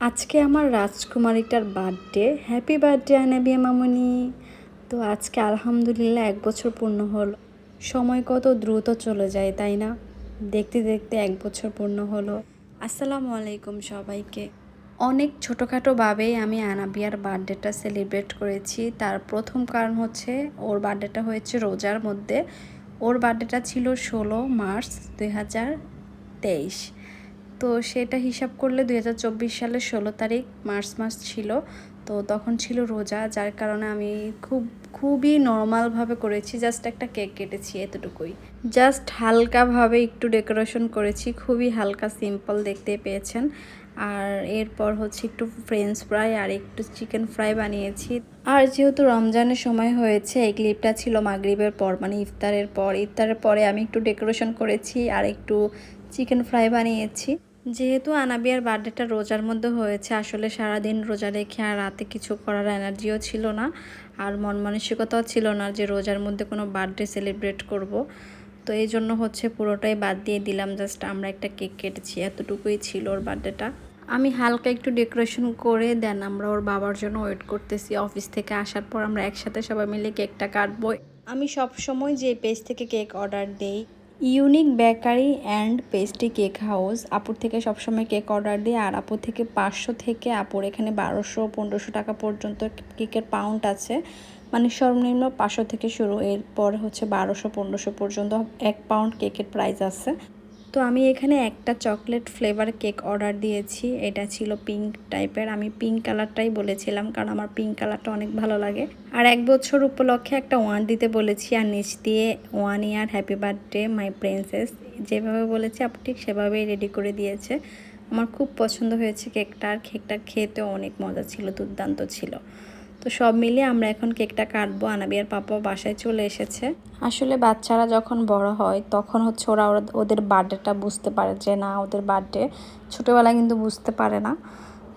আজকে আমার রাজকুমারীটার বার্থডে হ্যাপি বার্থডে আনাবিয়া মামনি। তো আজকে আলহামদুলিল্লাহ এক বছর পূর্ণ হলো। সময় কত দ্রুত চলে যায়, তাই না? দেখতে দেখতে এক বছর পূর্ণ হলো। আসসালামু আলাইকুম সবাইকে। অনেক ছোটোখাটোভাবেই আমি আনাবিয়ার বার্থডেটা সেলিব্রেট করেছি। তার প্রথম কারণ হচ্ছে, ওর বার্থডেটা হয়েছে রোজার মধ্যে। ওর বার্থডেটা ছিল ষোলো মার্চ দুই হাজার তেইশ। তো সেটা হিসাব করলে দুই হাজার চব্বিশ সালের ষোলো তারিখ, মার্চ মাস ছিল। তো তখন ছিল রোজা, যার কারণে আমি খুব, খুবই নর্মালভাবে করেছি জাস্ট একটা কেক কেটেছি এতটুকুই। জাস্ট হালকাভাবে একটু ডেকোরেশন করেছি, খুবই হালকা সিম্পল দেখতে পেয়েছেন। আর এরপর হচ্ছে একটু ফ্রেঞ্চ ফ্রাই আর একটু চিকেন ফ্রাই বানিয়েছি। আর যেহেতু রমজানের সময় হয়েছে, এই ক্লিপটা ছিল মাগরিবের পর মানে ইফতারের পর। ইফতারের পরে আমি একটু ডেকোরেশন করেছি আর একটু চিকেন ফ্রাই বানিয়েছি। যেহেতু আনাবিয়ার বার্থডেটা রোজার মধ্যে হয়েছে, আসলে সারাদিন রোজা রেখে আর রাতে কিছু করার এনার্জিও ছিল না আর মন মানসিকতাও ছিল না যে রোজার মধ্যে কোনো বার্থডে সেলিব্রেট করব। তো এই জন্য হচ্ছে পুরোটাই বাদ দিয়ে দিলাম, জাস্ট আমরা একটা কেক কেটেছি, এতটুকুই ছিল ওর বার্থডেটা। আমি হালকা একটু ডেকোরেশন করে দেন, আমরা ওর বাবার জন্য ওয়েট করতেছি অফিস থেকে আসার পর আমরা একসাথে সবাই মিলে কেকটা কাটবো। আমি সব সময় যে পেজ থেকে কেক অর্ডার দেই unique bakery and pastry cake house. আপুর থেকে সবসময় কেক অর্ডার দিই, আর আপুর থেকে পাঁচশো থেকে আপুর এখানে বারোশো, পনেরোশো টাকা পর্যন্ত কেকের পাউন্ড আছে। মানে সর্বনিম্ন পাঁচশো থেকে শুরু, এরপর হচ্ছে বারোশো, পনেরোশো পর্যন্ত এক পাউন্ড কেকের প্রাইস আছে। তো আমি এখানে একটা চকলেট ফ্লেভার কেক অর্ডার দিয়েছি। এটা ছিল পিঙ্ক টাইপের। আমি পিঙ্ক কালারটাই বলেছিলাম কারণ আমার পিঙ্ক কালারটা অনেক ভালো লাগে। আর এক বছর উপলক্ষে একটা ওয়ান দিতে বলেছি আর নিচ দিয়ে one year happy birthday, my princess. যেভাবে বলেছি আপনি ঠিক সেভাবেই রেডি করে দিয়েছে। আমার খুব পছন্দ হয়েছে কেকটা। আর কেকটা খেতেও অনেক মজা ছিল, দুর্দান্ত ছিল। তো সব মিলিয়ে আমরা এখন কেকটা কাটবো। আনাবিয়ার পাপা বাসায় চলে এসেছে। আসলে বাচ্চারা যখন বড় হয়, তখন হচ্ছে ওরা ওরা ওদের বার্থডেটা বুঝতে পারে যে না, ওদের বার্থডে ছোটোবেলায় কিন্তু বুঝতে পারে না।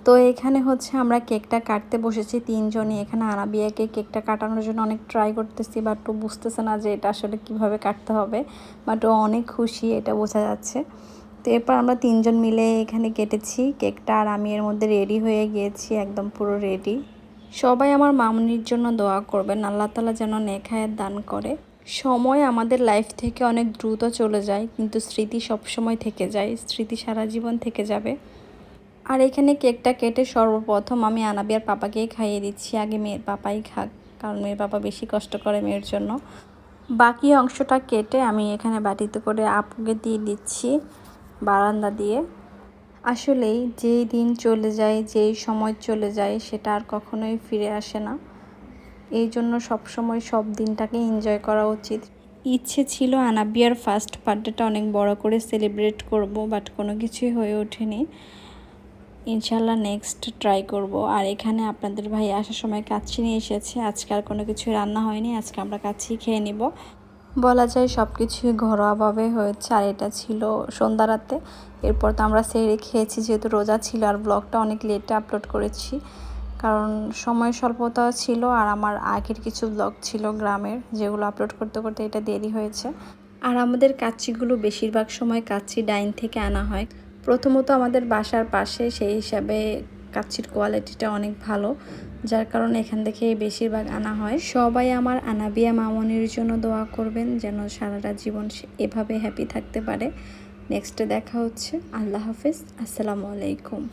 তো এখানে হচ্ছে আমরা কেকটা কাটতে বসেছি তিনজনই। এখানে আনাবিয়াকে কেকটা কাটানোর জন্য অনেক ট্রাই করতেছি বাট ও বুঝতেছে না যে এটা আসলে কীভাবে কাটতে হবে। বাট ও অনেক খুশি, এটা বোঝা যাচ্ছে। তো এরপর আমরা তিনজন মিলে এখানে কেটেছি। কেকটা আর আমি এর মধ্যে রেডি হয়ে গিয়েছি, একদম পুরো রেডি সবাই আমার মামনির জন্য দোয়া করবেন, আল্লাহ তালা যেন নেখায়ের দান করে। সময় আমাদের লাইফ থেকে অনেক দ্রুত চলে যায়, কিন্তু স্মৃতি সবসময় থেকে যায়, স্মৃতি সারা জীবন থেকে যাবে। আর এখানে কেকটা কেটে সর্বপ্রথম আমি আনাবিয়ার পাপাকেই খাইয়ে দিচ্ছি, আগে মেয়ের পাপাই খাক, কারণ মেয়ের পাপা বেশি কষ্ট করে মেয়ের জন্য। বাকি অংশটা কেটে আমি এখানে বাটিতে করে আপুকে দিয়ে দিচ্ছি, বারান্দা দিয়ে। আসলেই যেই দিন চলে যায়, যেই সময় চলে যায়, সেটা আর কখনোই ফিরে আসে না। এই জন্য সবসময় সব দিনটাকে এনজয় করা উচিত। ইচ্ছে ছিল আনাবিয়ার ফার্স্ট বার্থডেটা অনেক বড় করে সেলিব্রেট করব বাট কোনো কিছুই হয়ে ওঠেনি। ইনশাল্লাহ নেক্সট ট্রাই করব। আর এখানে আপনাদের ভাই আসার সময় কাচ্ছি নিয়ে এসেছে। আজকে আর কোনো কিছু রান্না হয়নি। আজকে আমরা কাচ্ছি খেয়ে নিব। বলা যায় সব কিছুই ঘরোয়াভাবে হয়েছে, আর এটা ছিল সন্ধ্যা রাতে। এরপর তো আমরা সেরে খেয়েছি, যেহেতু রোজা ছিল, আর ব্লগটা অনেক লেটে আপলোড করেছি। কারণ সময় স্বল্পতা ছিল, আর আমার আগের কিছু ব্লগ ছিল গ্রামের, যেগুলো আপলোড করতে করতে এটা দেরি হয়েছে। আর আমাদের কাচ্চিগুলো বেশিরভাগ সময় কাচ্চি ডাইন থেকে আনা হয়। প্রথমত আমাদের বাসার পাশে সেই হিসাবে কাচ্চির কোয়ালিটিটা অনেক ভালো, যার কারণে এখান থেকে বেশিরভাগ আনা হয়। সবাই আমার আনাবিয়া মামনির জন্য দোয়া করবেন যেন সারাটা জীবন এভাবে হ্যাপি থাকতে পারে। নেক্সটে দেখা হচ্ছে। আল্লাহ হাফিজ। আসসালামু আলাইকুম।